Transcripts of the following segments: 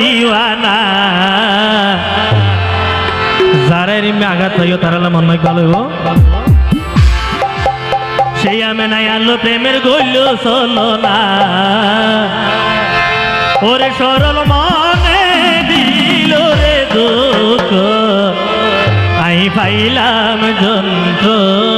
দিওয়ানা। যারা এরিমে আঘাত হইও তারা মন নয় ভালো সেই আমি নাই আলো প্রেমের গইল চলো না। ওরে সরল মনে দিল রে দুঃখ। আই পাইলাম যন্ত্রণা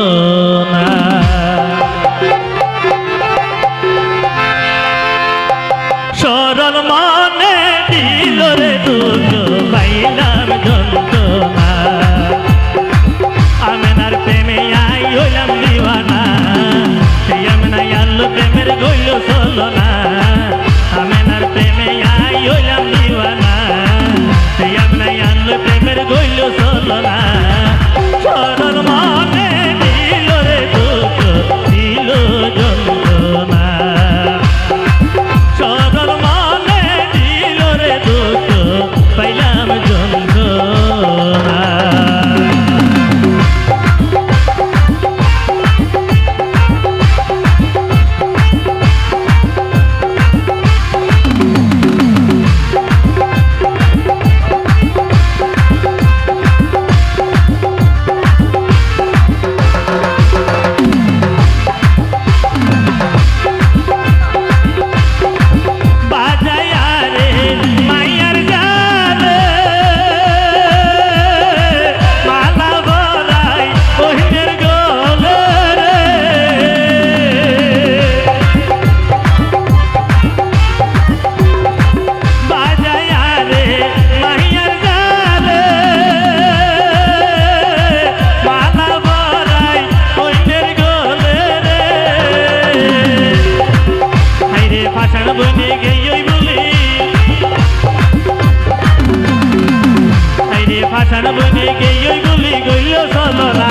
ফাঁসার বনে গেই বলি গইল সলরা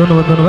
ধন্যবাদ ধন্যবাদ ধন্যবাদ